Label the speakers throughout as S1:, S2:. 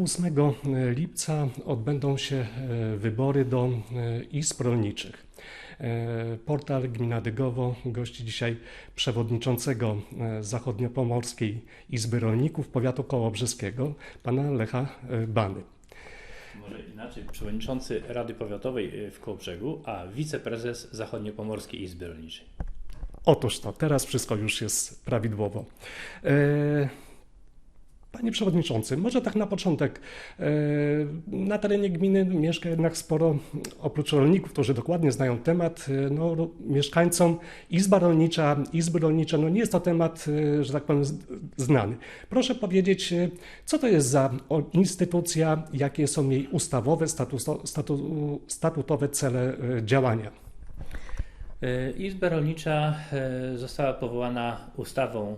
S1: 28 lipca odbędą się e, wybory do e, izb rolniczych. E, Portal Gmina Dygowo gości dzisiaj przewodniczącego e, Zachodniopomorskiej Izby Rolników Powiatu Kołobrzeskiego, pana Lecha e, Bany.
S2: Może inaczej, przewodniczący Rady Powiatowej w Kołobrzegu, a wiceprezes Zachodniopomorskiej Izby Rolniczej.
S1: Otóż to, teraz wszystko już jest prawidłowo. E, Panie Przewodniczący, może tak na początek. e, Na terenie gminy mieszka jednak sporo, oprócz rolników, którzy dokładnie znają temat, e, no, mieszkańcom Izba Rolnicza, Izby Rolnicze, no nie jest to temat, e, że tak powiem, znany. Proszę powiedzieć, co to jest za instytucja, jakie są jej ustawowe, statutowe cele działania?
S2: Y, Izba Rolnicza y, została powołana ustawą y,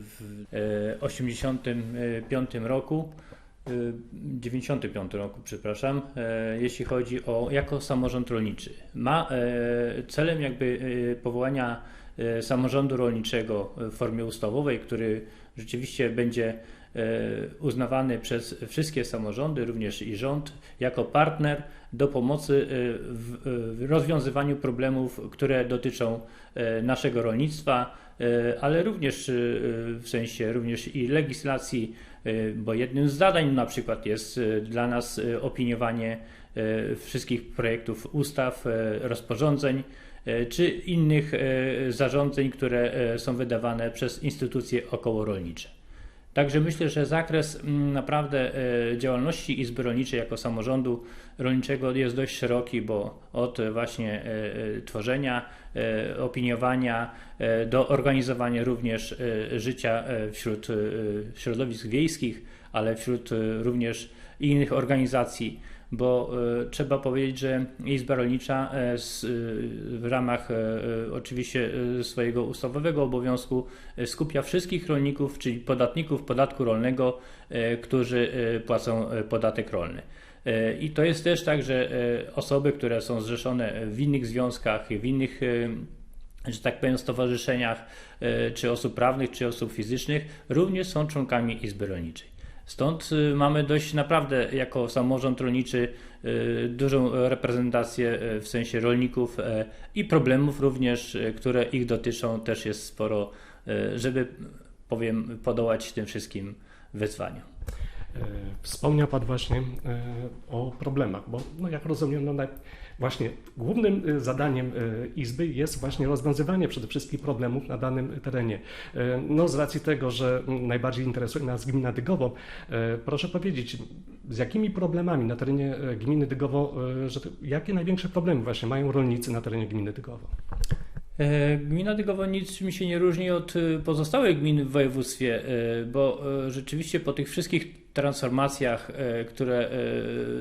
S2: w 1985 roku, y, 95 roku, przepraszam, jeśli chodzi o jako samorząd rolniczy. Ma celem jakby powołania samorządu rolniczego w formie ustawowej, który rzeczywiście będzie uznawany przez wszystkie samorządy, również i rząd, jako partner do pomocy y, w, rozwiązywaniu problemów, które dotyczą y, naszego rolnictwa, ale również w sensie również i legislacji, bo jednym z zadań na przykład jest dla nas opiniowanie wszystkich projektów ustaw, rozporządzeń czy innych zarządzeń, które są wydawane przez instytucje okołorolnicze. Także myślę, że zakres mm, naprawdę e, działalności Izby Rolniczej jako samorządu rolniczego jest dość szeroki, bo od właśnie e, e, tworzenia, opiniowania do organizowania również życia wśród środowisk wiejskich, ale wśród również innych organizacji, bo e, trzeba powiedzieć, że Izba Rolnicza e, e, w ramach oczywiście swojego ustawowego obowiązku skupia wszystkich rolników, czyli podatników podatku rolnego, którzy płacą podatek rolny. I to jest też tak, że osoby, które są zrzeszone w innych związkach, w innych że tak powiem, stowarzyszeniach, czy osób prawnych, czy osób fizycznych, również są członkami Izby Rolniczej. Stąd y, mamy dość naprawdę jako samorząd rolniczy y, dużą reprezentację y, w sensie rolników e, i problemów również, które ich dotyczą, też jest sporo, żeby powiem, podołać tym wszystkim wyzwaniom.
S1: E, Wspomniał Pan właśnie e, o problemach, bo no jak rozumiem, no właśnie głównym e, zadaniem e, Izby jest właśnie rozwiązywanie przede wszystkim problemów na danym terenie. E, No z racji tego, że najbardziej interesuje nas gmina Dygowo, proszę powiedzieć, z jakimi problemami na terenie gminy Dygowo, że jakie największe problemy właśnie mają rolnicy na terenie gminy Dygowo?
S2: E, Gmina Dygowo niczym się nie różni od pozostałych gmin w województwie, bo rzeczywiście po tych wszystkich transformacjach, które,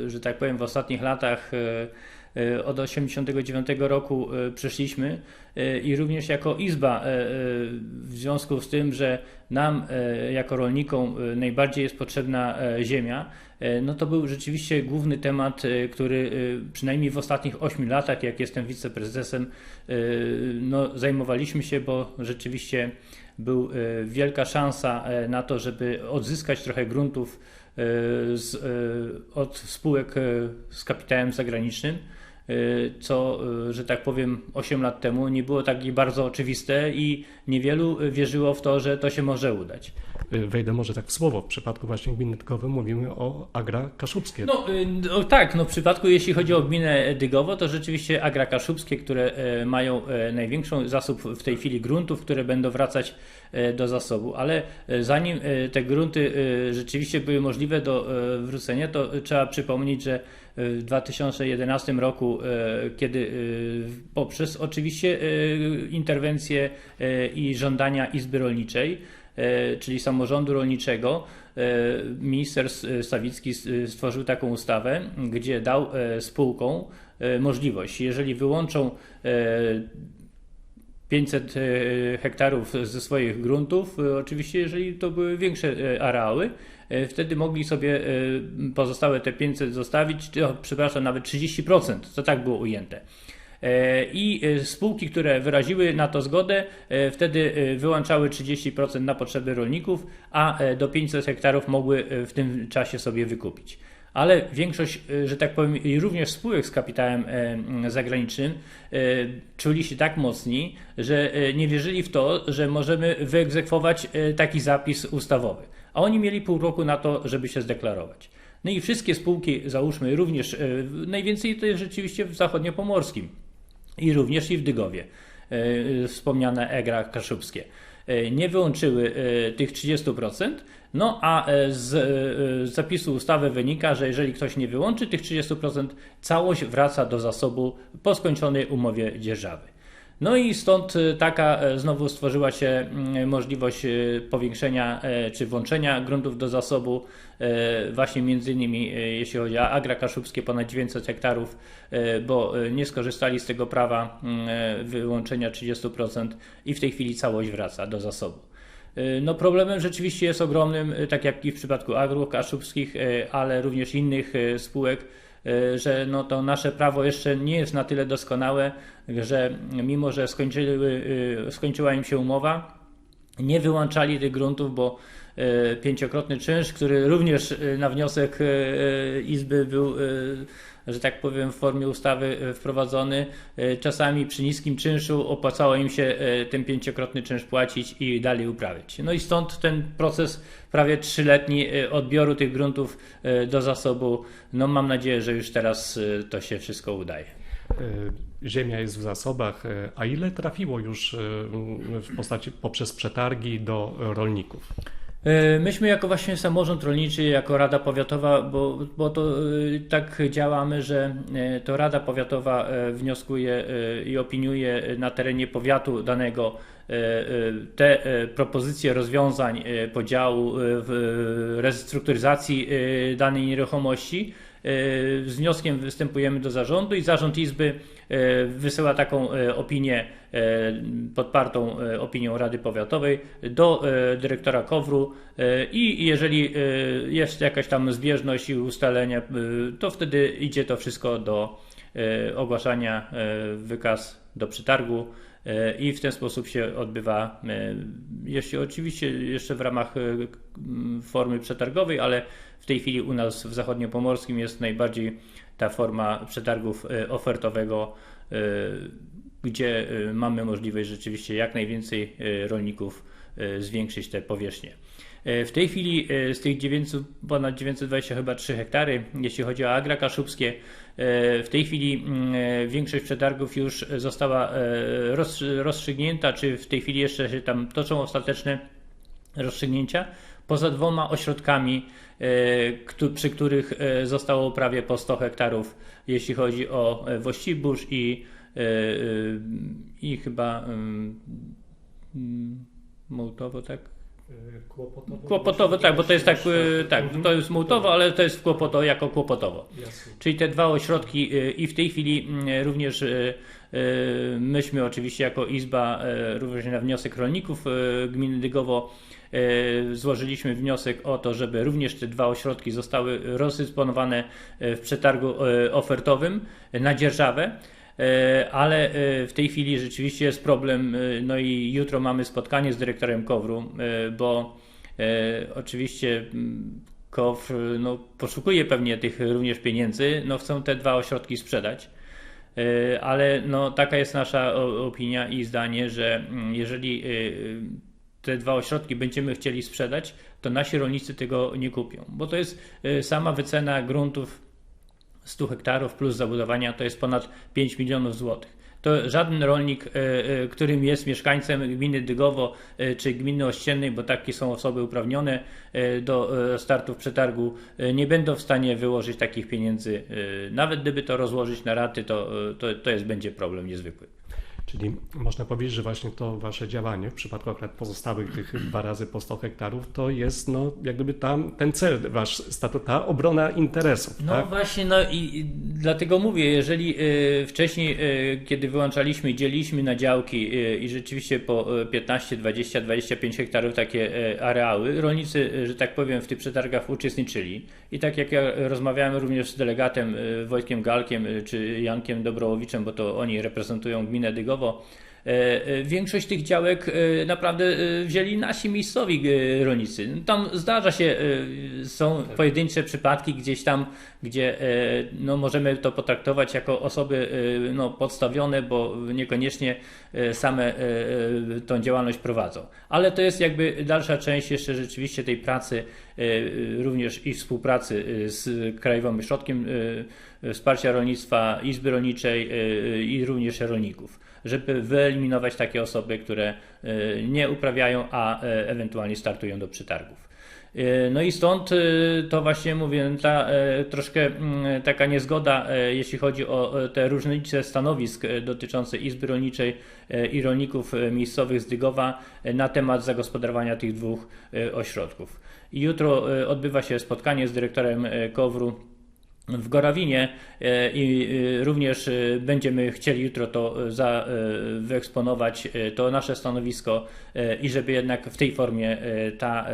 S2: że tak powiem, w ostatnich latach od 1989 roku e, przeszliśmy e, i również jako Izba, e, e, w związku z tym, że nam e, jako rolnikom e, najbardziej jest potrzebna e, ziemia, e, no to był rzeczywiście główny temat, e, który e, przynajmniej w ostatnich 8 latach, jak jestem wiceprezesem, e, no, zajmowaliśmy się, bo rzeczywiście był e, wielka szansa e, na to, żeby odzyskać trochę gruntów e, z, e, od spółek e, z kapitałem zagranicznym, e, co, e, że tak powiem, 8 lat temu nie było tak bardzo oczywiste i niewielu wierzyło w to, że to się może udać.
S1: E, Wejdę może tak w słowo, w przypadku właśnie gminy Dygowo mówimy o Agra Kaszubskie.
S2: No, y, tak, no w przypadku jeśli chodzi o gminę Dygowo, to rzeczywiście Agra Kaszubskie, które e, mają e, największą zasób w tej chwili gruntów, które będą wracać e, do zasobu, ale zanim te grunty rzeczywiście były możliwe do wrócenia, to trzeba przypomnieć, że w 2011 roku, kiedy poprzez oczywiście interwencje i żądania Izby Rolniczej, czyli samorządu rolniczego, e, minister Sawicki stworzył taką ustawę, gdzie dał e, spółkom e, możliwość, jeżeli wyłączą e, 500 e, hektarów ze swoich gruntów, e, oczywiście jeżeli to były większe e, areały, e, wtedy mogli sobie e, pozostałe te 500 zostawić, przepraszam, nawet 30%, to tak było ujęte. E, I e, spółki, które wyraziły na to zgodę, e, wtedy wyłączały 30% na potrzeby rolników, a do 500 hektarów mogły w tym czasie sobie wykupić. Ale większość, że tak powiem, również spółek z kapitałem zagranicznym czuli się tak mocni, że nie wierzyli w to, że możemy wyegzekwować taki zapis ustawowy. A oni mieli pół roku na to, żeby się zdeklarować. No i wszystkie spółki, załóżmy, również najwięcej to jest rzeczywiście w zachodniopomorskim i również i w Dygowie, e, wspomniane Egra Kaszubskie, e, nie wyłączyły e, tych 30%, no a z zapisu ustawy wynika, że jeżeli ktoś nie wyłączy tych 30%, całość wraca do zasobu po skończonej umowie dzierżawy. No i stąd e, taka e, znowu stworzyła się mm, możliwość e, powiększenia e, czy włączenia gruntów do zasobu, e, właśnie między innymi jeśli chodzi o Agra Kaszubskie ponad 900 hektarów, bo nie skorzystali z tego prawa mm, wyłączenia 30% i w tej chwili całość wraca do zasobu. No problemem rzeczywiście jest ogromnym, tak jak i w przypadku agro kaszubskich, ale również innych spółek, że no to nasze prawo jeszcze nie jest na tyle doskonałe, że mimo, że skończyły, e, skończyła im się umowa, nie wyłączali tych gruntów, bo e, pięciokrotny czynsz, który również e, na wniosek e, e, Izby był, e, że tak powiem, w formie ustawy e, wprowadzony, e, czasami przy niskim czynszu opłacało im się e, ten pięciokrotny czynsz płacić i dalej uprawiać. No i stąd ten proces prawie trzyletni e, odbioru tych gruntów e, do zasobu. No mam nadzieję, że już teraz e, to się wszystko udaje.
S1: E, Ziemia jest w zasobach, e, a ile trafiło już e, w postaci poprzez przetargi do rolników?
S2: E, Myśmy jako właśnie samorząd rolniczy, jako Rada Powiatowa, bo, bo to e, tak działamy, że e, to Rada Powiatowa wnioskuje i opiniuje na terenie powiatu danego te propozycje rozwiązań podziału, restrukturyzacji danej nieruchomości. Z wnioskiem występujemy do zarządu i zarząd Izby wysyła taką e, opinię e, podpartą e, opinią Rady Powiatowej do e, dyrektora KOWR-u e, i jeżeli e, jest jakaś tam zbieżność i ustalenie, e, to wtedy idzie to wszystko do e, ogłaszania e, wykaz do przetargu e, i w ten sposób się odbywa, e, jeśli oczywiście jeszcze w ramach e, formy przetargowej, ale w tej chwili u nas w zachodniopomorskim jest najbardziej ta forma przetargów e, ofertowego, e, gdzie e, mamy możliwość rzeczywiście jak najwięcej rolników zwiększyć te powierzchnie. W tej chwili z tych 900, ponad 920 chyba 3 hektary, jeśli chodzi o Agra Kaszubskie, w tej chwili większość przetargów już została roz- rozstrzygnięta, czy w tej chwili jeszcze się tam toczą ostateczne rozstrzygnięcia, poza dwoma ośrodkami, e, przy których e, zostało prawie po 100 hektarów, jeśli chodzi o e, Wościbórz i, i chyba mm, Mołtowo, tak?
S1: Kłopotowo?
S2: Kłopotowo, tak, bo to jest tak, tak, to jest Mołtowo, ale to jest Kłopotowo jako Kłopotowo.
S1: Jasne.
S2: Czyli te dwa ośrodki i w tej chwili mm, również myśmy oczywiście jako Izba, również na wniosek rolników gminy Dygowo złożyliśmy wniosek o to, żeby również te dwa ośrodki zostały rozdysponowane y, w przetargu y, ofertowym na dzierżawę. Ale w tej chwili rzeczywiście jest problem, no i jutro mamy spotkanie z dyrektorem KOWR-u, bo oczywiście mm, KOWR no, poszukuje pewnie tych również pieniędzy, no chcą te dwa ośrodki sprzedać. Ale no, taka jest nasza opinia i zdanie, że mm, jeżeli te dwa ośrodki będziemy chcieli sprzedać, to nasi rolnicy tego nie kupią, bo to jest yy, sama wycena gruntów 100 hektarów plus zabudowania to jest ponad 5 milionów złotych. To żaden rolnik, e, e, którym jest mieszkańcem gminy Dygowo czy gminy Ościennej, bo takie są osoby uprawnione do e, startu w przetargu, nie będą w stanie wyłożyć takich pieniędzy. Nawet gdyby to rozłożyć na raty, to, to, to jest, będzie problem niezwykły.
S1: Czyli można powiedzieć, że właśnie to wasze działanie w przypadku akurat pozostałych tych dwa razy po 100 hektarów to jest no, jak gdyby tam ten cel wasz statut, ta obrona interesów.
S2: No
S1: tak?
S2: właśnie, no i, i dlatego mówię, jeżeli y, wcześniej, y, kiedy wyłączaliśmy, dzieliliśmy na działki y, i rzeczywiście po y, 15, 20, 25 hektarów takie areały, rolnicy, że tak powiem, w tych przetargach uczestniczyli. I tak jak ja rozmawiałem również z delegatem Wojtkiem Galkiem czy Jankiem Dobrołowiczem, bo to oni reprezentują gminę Dygowo, E, e, Większość tych działek e, naprawdę wzięli nasi miejscowi rolnicy. Tam zdarza się, są pojedyncze przypadki gdzieś tam, gdzie no, możemy to potraktować jako osoby no, podstawione, bo niekoniecznie same tą działalność prowadzą. Ale to jest jakby dalsza część jeszcze rzeczywiście tej pracy, również i współpracy z Krajowym Ośrodkiem Wsparcia Rolnictwa, Izby Rolniczej i również rolników żeby wyeliminować takie osoby, które e, nie uprawiają, a e, ewentualnie startują do przetargów. E, No i stąd to właśnie mówię, ta troszkę mm, taka niezgoda, jeśli chodzi o te różnice stanowisk dotyczące Izby Rolniczej i rolników miejscowych z Dygowa na temat zagospodarowania tych dwóch ośrodków. Jutro odbywa się spotkanie z dyrektorem KOWR-u w Gorawinie e, i e, również e, będziemy chcieli jutro to za, wyeksponować to nasze stanowisko i żeby jednak w tej formie ta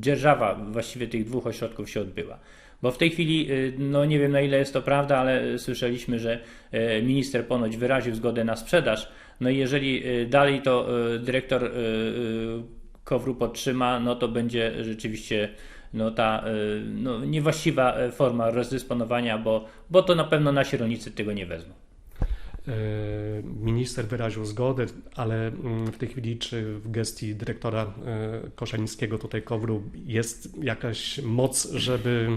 S2: dzierżawa właściwie tych dwóch ośrodków się odbyła. Bo w tej chwili, no nie wiem na ile jest to prawda, ale słyszeliśmy, że minister ponoć wyraził zgodę na sprzedaż. No i jeżeli dalej to dyrektor KOWR-u podtrzyma, no to będzie rzeczywiście no, ta e, no, niewłaściwa e, forma rozdysponowania, bo, bo to na pewno nasi rolnicy tego nie wezmą.
S1: E, Minister wyraził zgodę, ale mm, w tej chwili czy w gestii dyrektora e, Koszalińskiego tutaj Kowru jest jakaś moc, żeby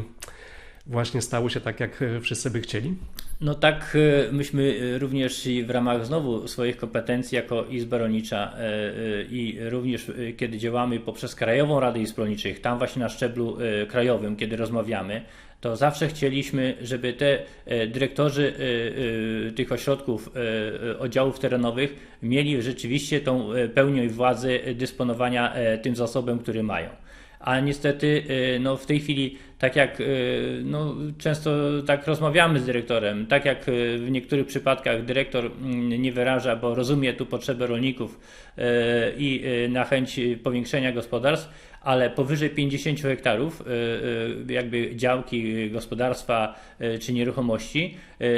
S1: właśnie stało się tak, jak wszyscy by chcieli?
S2: No tak, e, myśmy e, również i w ramach znowu swoich kompetencji jako Izba Rolnicza e, i również kiedy działamy poprzez Krajową Radę Izb Rolniczych, tam właśnie na szczeblu krajowym, kiedy rozmawiamy, to zawsze chcieliśmy, żeby te dyrektorzy tych ośrodków, oddziałów terenowych mieli rzeczywiście tą pełnią władzy e, dysponowania tym zasobem, który mają. A niestety no, w tej chwili, tak jak y, no, często tak rozmawiamy z dyrektorem, tak jak y, w niektórych przypadkach dyrektor mm, nie wyraża, bo rozumie tu potrzebę rolników y, i na chęć powiększenia gospodarstw, ale powyżej 50 hektarów, jakby działki, gospodarstwa czy nieruchomości,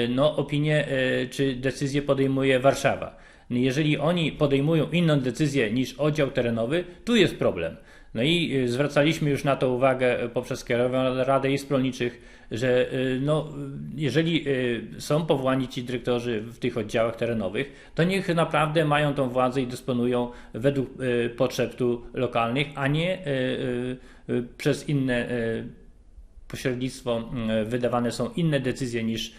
S2: no opinie czy decyzje podejmuje Warszawa. Jeżeli oni podejmują inną decyzję niż oddział terenowy, tu jest problem. No i y, zwracaliśmy już na to uwagę y, poprzez Krajową Radę Izb Rolniczych, że y, no, jeżeli są powołani ci dyrektorzy w tych oddziałach terenowych, to niech naprawdę mają tą władzę i dysponują według potrzeb tu lokalnych, a nie przez inne pośrednictwo wydawane są inne decyzje niż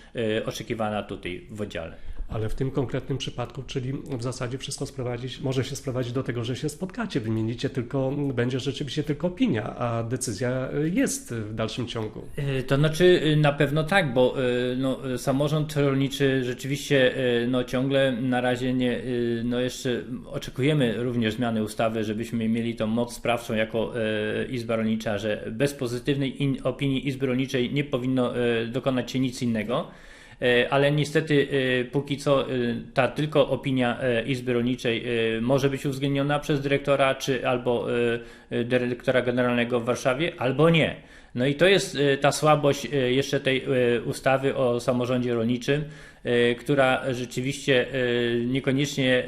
S2: oczekiwana tutaj w oddziale.
S1: Ale w tym konkretnym przypadku, czyli w zasadzie wszystko sprowadzić, może się sprowadzić do tego, że się spotkacie, wymienicie tylko, będzie rzeczywiście tylko opinia, a decyzja jest w dalszym ciągu.
S2: Y, To znaczy y, na pewno tak, bo y, no, samorząd rolniczy rzeczywiście no, ciągle na razie nie, no jeszcze oczekujemy również zmiany ustawy, żebyśmy mieli tą moc sprawczą jako Izba Rolnicza, że bez pozytywnej in, opinii Izby Rolniczej nie powinno dokonać się nic innego. E, ale niestety e, póki co e, ta tylko opinia Izby Rolniczej może być uwzględniona przez dyrektora czy albo dyrektora generalnego w Warszawie, albo nie. No i to jest ta słabość jeszcze tej ustawy o samorządzie rolniczym, która rzeczywiście niekoniecznie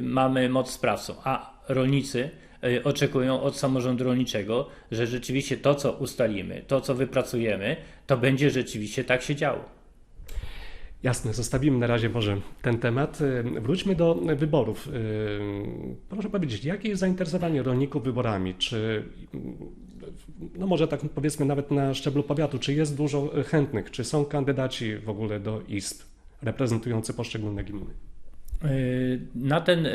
S2: mamy moc sprawcą, a rolnicy oczekują od samorządu rolniczego, że rzeczywiście to, co ustalimy, to, co wypracujemy, to będzie rzeczywiście tak się działo.
S1: Jasne, zostawimy na razie może ten temat. Y, Wróćmy do wyborów. Y, Proszę powiedzieć, jakie jest zainteresowanie rolników wyborami? Czy, no może tak powiedzmy nawet na szczeblu powiatu, czy jest dużo chętnych? Czy są kandydaci w ogóle do izb reprezentujący poszczególne gminy?
S2: Yy, Na ten, yy,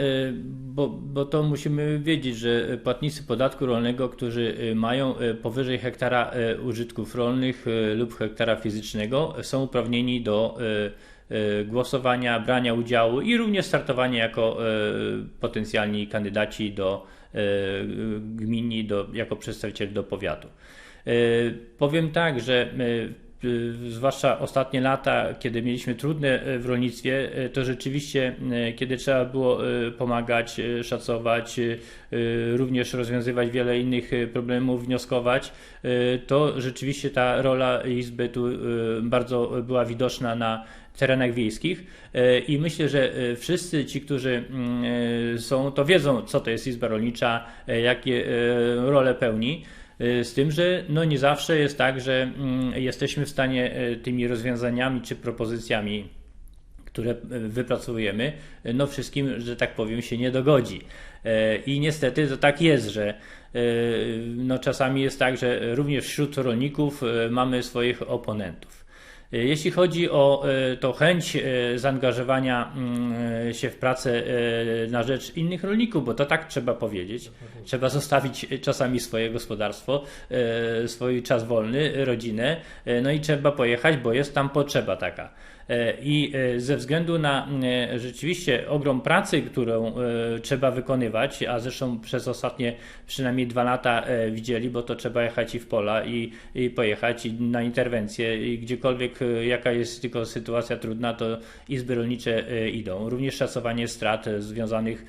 S2: bo, bo to musimy wiedzieć, że płatnicy podatku rolnego, którzy yy, mają powyżej hektara użytków rolnych lub hektara fizycznego, są uprawnieni do e, głosowania, brania udziału i również startowania jako e, potencjalni kandydaci do e, gmini, do, jako przedstawiciel do powiatu. E, Powiem tak, że e, zwłaszcza ostatnie lata, kiedy mieliśmy trudne e, w rolnictwie, e, to rzeczywiście, kiedy trzeba było pomagać, szacować, również rozwiązywać wiele innych problemów, wnioskować, to rzeczywiście ta rola Izby tu bardzo była widoczna na terenach wiejskich i myślę, że wszyscy ci, którzy mm, są, to wiedzą, co to jest Izba Rolnicza, jakie role pełni. E, Z tym, że no nie zawsze jest tak, że mm, jesteśmy w stanie e, tymi rozwiązaniami czy propozycjami, które e, wypracowujemy, no wszystkim, że tak powiem, się nie dogodzi. I niestety to tak jest, że no czasami jest tak, że również wśród rolników mamy swoich oponentów. E, Jeśli chodzi o e, tą chęć e, zaangażowania mm, się w pracę e, na rzecz innych rolników, bo to tak trzeba powiedzieć, trzeba zostawić czasami swoje gospodarstwo, e, swój czas wolny, rodzinę, e, no i trzeba pojechać, bo jest tam potrzeba taka. E, I e, ze względu na e, rzeczywiście ogrom pracy, którą trzeba wykonywać, a zresztą przez ostatnie przynajmniej dwa lata widzieli, bo to trzeba jechać i w pola, i, i pojechać i na interwencję, i gdziekolwiek jaka jest tylko sytuacja trudna, to izby rolnicze idą. Również szacowanie strat związanych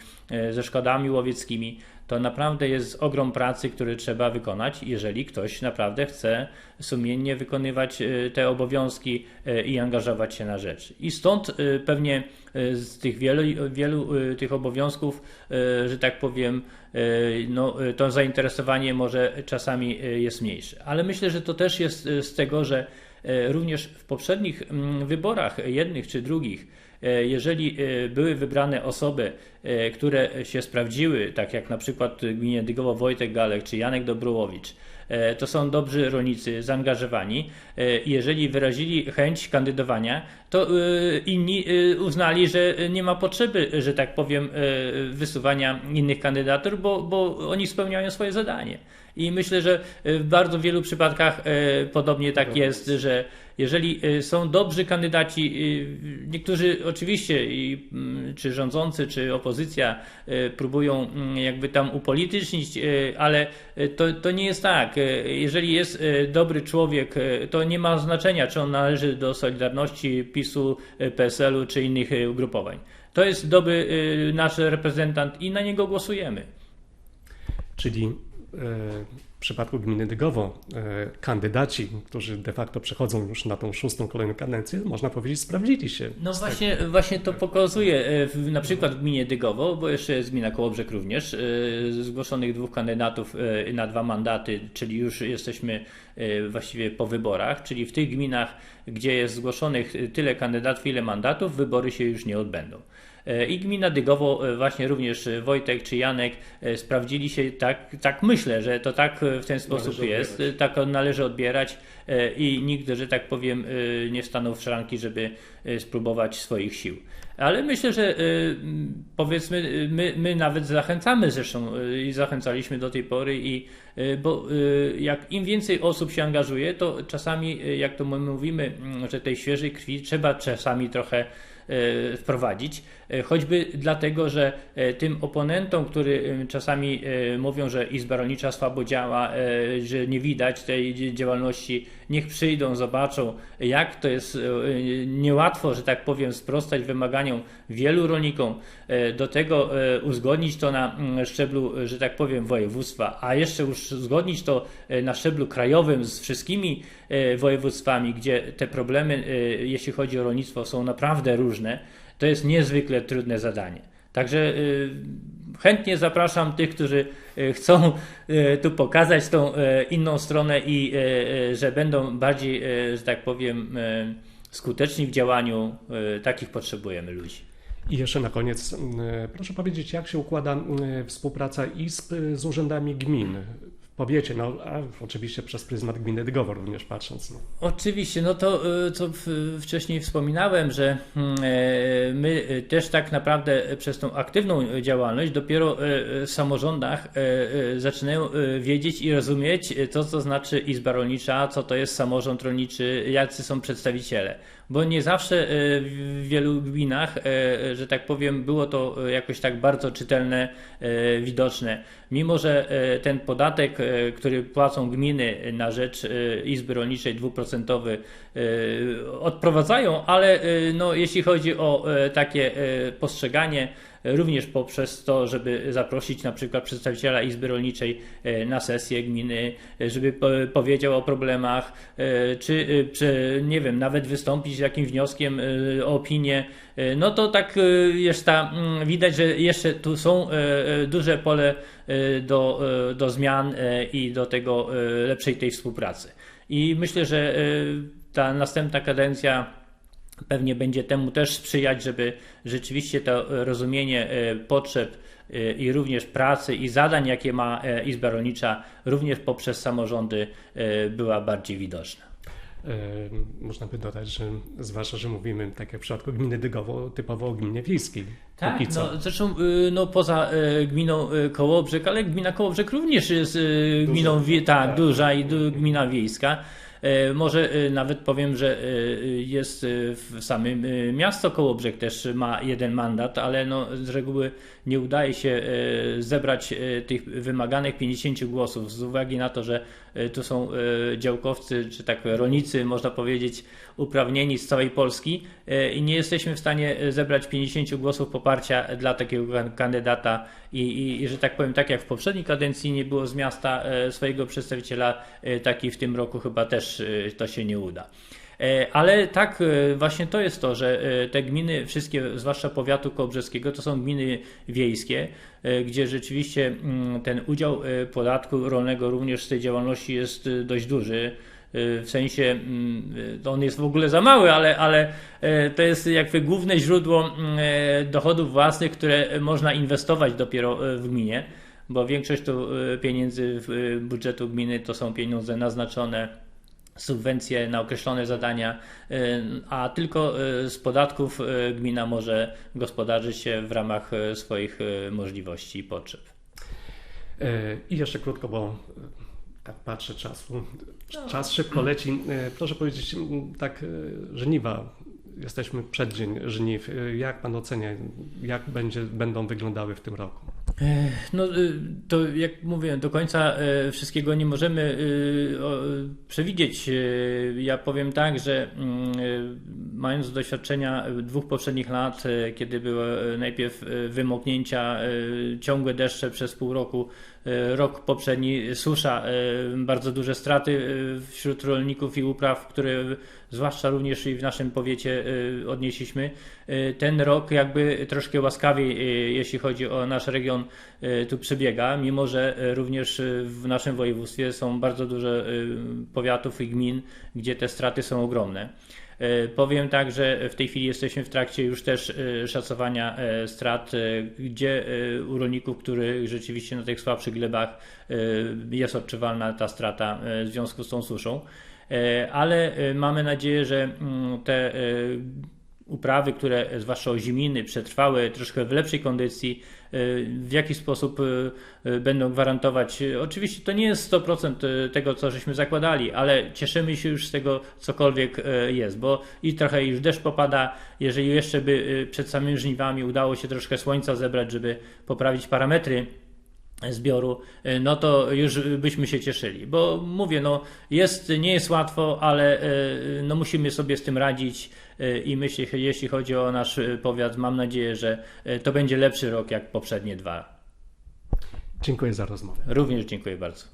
S2: ze szkodami łowieckimi. To naprawdę jest ogrom pracy, który trzeba wykonać, jeżeli ktoś naprawdę chce sumiennie wykonywać e, te obowiązki e, i angażować się na rzecz. I stąd e, pewnie z tych wielu, wielu tych obowiązków, że tak powiem, no, to zainteresowanie może czasami jest mniejsze. Ale myślę, że to też jest z tego, że również w poprzednich mm, wyborach, jednych czy drugich, jeżeli e, były wybrane osoby, e, które się sprawdziły, tak jak na przykład gminie Dygowo Wojtek Galek czy Janek Dobrołowicz, e, to są dobrzy rolnicy, zaangażowani. E, Jeżeli wyrazili chęć kandydowania, to e, inni e, uznali, że nie ma potrzeby, że tak powiem, e, wysuwania innych kandydatur, bo, bo oni spełniają swoje zadanie. I myślę, że e, w bardzo wielu przypadkach e, podobnie tak jest, że jeżeli e, są dobrzy kandydaci, niektórzy oczywiście, mm, czy rządzący, czy opozycja, próbują mm, jakby tam upolitycznić, ale to, to nie jest tak. Jeżeli jest dobry człowiek, to nie ma znaczenia, czy on należy do Solidarności, PiSu, PSL-u, czy innych ugrupowań. To jest dobry nasz reprezentant i na niego głosujemy.
S1: Czyli w przypadku gminy Dygowo e, kandydaci, którzy de facto przechodzą już na tą szóstą kolejną kadencję, można powiedzieć, sprawdzili się.
S2: No właśnie, właśnie to pokazuje e, na przykład w gminie Dygowo, bo jeszcze jest gmina Kołobrzeg również, e, zgłoszonych dwóch kandydatów e, na dwa mandaty, czyli już jesteśmy e, właściwie po wyborach, czyli w tych gminach, gdzie jest zgłoszonych tyle kandydatów, ile mandatów, wybory się już nie odbędą. E, I gmina Dygowo, e, właśnie również Wojtek czy Janek e, sprawdzili się, tak, tak myślę, że to tak w ten sposób
S1: Należy
S2: jest,
S1: odbierać.
S2: tak należy odbierać i nikt, że tak powiem, nie stanął w szranki, żeby spróbować swoich sił. Ale myślę, że powiedzmy, my, my nawet zachęcamy zresztą i zachęcaliśmy do tej pory, i, bo jak im więcej osób się angażuje, to czasami, jak to my mówimy, że tej świeżej krwi trzeba czasami trochę wprowadzić, e, choćby dlatego, że e, tym oponentom, który e, czasami e, mówią, że Izba Rolnicza słabo działa, e, że nie widać tej działalności, niech przyjdą, zobaczą, jak to jest e, niełatwo, że tak powiem, sprostać wymaganiom wielu rolnikom, e, do tego e, uzgodnić to na mm, szczeblu, e, że tak powiem, województwa, a jeszcze już uzgodnić to e, na szczeblu krajowym z wszystkimi e, województwami, gdzie te problemy, e, jeśli chodzi o rolnictwo, są naprawdę różne, to jest niezwykle trudne zadanie. Także y, chętnie zapraszam tych, którzy y, chcą y, tu pokazać tą inną stronę i że będą bardziej, że tak powiem, skuteczni w działaniu. Takich potrzebujemy ludzi.
S1: I jeszcze na koniec, proszę powiedzieć, jak się układa współpraca e, z urzędami gmin powiecie, no oczywiście przez pryzmat gminy Dygowo również patrząc. No.
S2: Oczywiście, no to y, co wcześniej wspominałem, że mm, e, my y, też tak naprawdę przez tą aktywną działalność dopiero e, w samorządach e, e, zaczynają e, wiedzieć i rozumieć, e, co to znaczy Izba Rolnicza, co to jest samorząd rolniczy, jacy są przedstawiciele. Bo nie zawsze w wielu gminach, że tak powiem, było to jakoś tak bardzo czytelne, widoczne. Mimo, że ten podatek, który płacą gminy na rzecz Izby Rolniczej dwuprocentowy odprowadzają, ale no, jeśli chodzi o takie postrzeganie, również poprzez to, żeby zaprosić na przykład przedstawiciela Izby Rolniczej e, na sesję gminy, e, żeby powiedział o problemach, e, czy nie wiem, nawet wystąpić z jakimś wnioskiem o opinię, no to tak jest ta, mm, widać, że jeszcze tu są duże pole do, do zmian i do tego lepszej tej współpracy. I myślę, że ta następna kadencja pewnie będzie temu też sprzyjać, żeby rzeczywiście to rozumienie e, potrzeb e, i również pracy i zadań, jakie ma e, Izba Rolnicza, również poprzez samorządy była bardziej widoczna.
S1: Można by dodać, że zwłaszcza, że mówimy, tak jak w przypadku gminy Dygowo, typowo o gminie wiejskiej.
S2: Tak, no, zresztą no, poza gminą Kołobrzeg, ale gmina Kołobrzeg również jest gminą, Duże, tak, tak, duża i gmina wiejska. E, może e, nawet powiem, że e, jest w samym miasto Kołobrzeg też ma jeden mandat, ale no z reguły nie udaje się zebrać tych wymaganych 50 głosów. Z uwagi na to, że tu są działkowcy, czy tak rolnicy, można powiedzieć, uprawnieni z całej Polski i nie jesteśmy w stanie zebrać 50 głosów poparcia dla takiego kandydata. I, i, i że tak powiem, tak jak w poprzedniej kadencji nie było z miasta swojego przedstawiciela, taki w tym roku chyba też Y, to się nie uda. E, ale tak, y, właśnie to jest to, że y, te gminy, wszystkie, zwłaszcza powiatu kołbrzeskiego, to są gminy wiejskie, gdzie rzeczywiście mm, ten udział podatku rolnego również z tej działalności jest dość duży. W sensie mm, on jest w ogóle za mały, ale, ale to jest jakby główne źródło mm, dochodów własnych, które można inwestować dopiero w gminie, bo większość tu pieniędzy w budżetu gminy to są pieniądze naznaczone subwencje na określone zadania, y, a tylko y, z podatków y, gmina może gospodarzyć się w ramach swoich możliwości i potrzeb.
S1: I jeszcze krótko, bo tak patrzę czasu. Czas szybko leci. Proszę powiedzieć, tak, żniwa. Jesteśmy przed dzień żniw. Jak pan ocenia, jak będzie, będą wyglądały w tym roku?
S2: No, y, to jak mówię, do końca y, wszystkiego nie możemy przewidzieć. Ja powiem tak, że mm, mając doświadczenia dwóch poprzednich lat, kiedy były najpierw wymoknięcia, ciągłe deszcze przez pół roku, rok poprzedni susza, bardzo duże straty wśród rolników i upraw, które zwłaszcza również i w naszym powiecie odnieśliśmy. Ten rok jakby troszkę łaskawiej, jeśli chodzi o nasz region, E, tu przebiega, mimo że e, również e, w naszym województwie są bardzo duże powiatów i gmin, gdzie te straty są ogromne. Powiem tak, że w tej chwili jesteśmy w trakcie już też szacowania strat, gdzie u rolników, których rzeczywiście na tych słabszych glebach jest odczuwalna ta strata w związku z tą suszą. Ale mamy nadzieję, że mm, te uprawy, które zwłaszcza oziminy przetrwały troszkę w lepszej kondycji, w jaki sposób y, y, będą gwarantować. Oczywiście to nie jest 100% y, tego, co żeśmy zakładali, ale cieszymy się już z tego, cokolwiek jest, bo i trochę już deszcz popada. Jeżeli jeszcze by przed samymi żniwami udało się troszkę słońca zebrać, żeby poprawić parametry zbioru, no to już byśmy się cieszyli. Bo mówię, no jest, nie jest łatwo, ale no musimy sobie z tym radzić. E, i myślę, jeśli chodzi o nasz e, powiat, mam nadzieję, że e, to będzie lepszy rok jak poprzednie dwa.
S1: Dziękuję za rozmowę.
S2: Również dziękuję bardzo.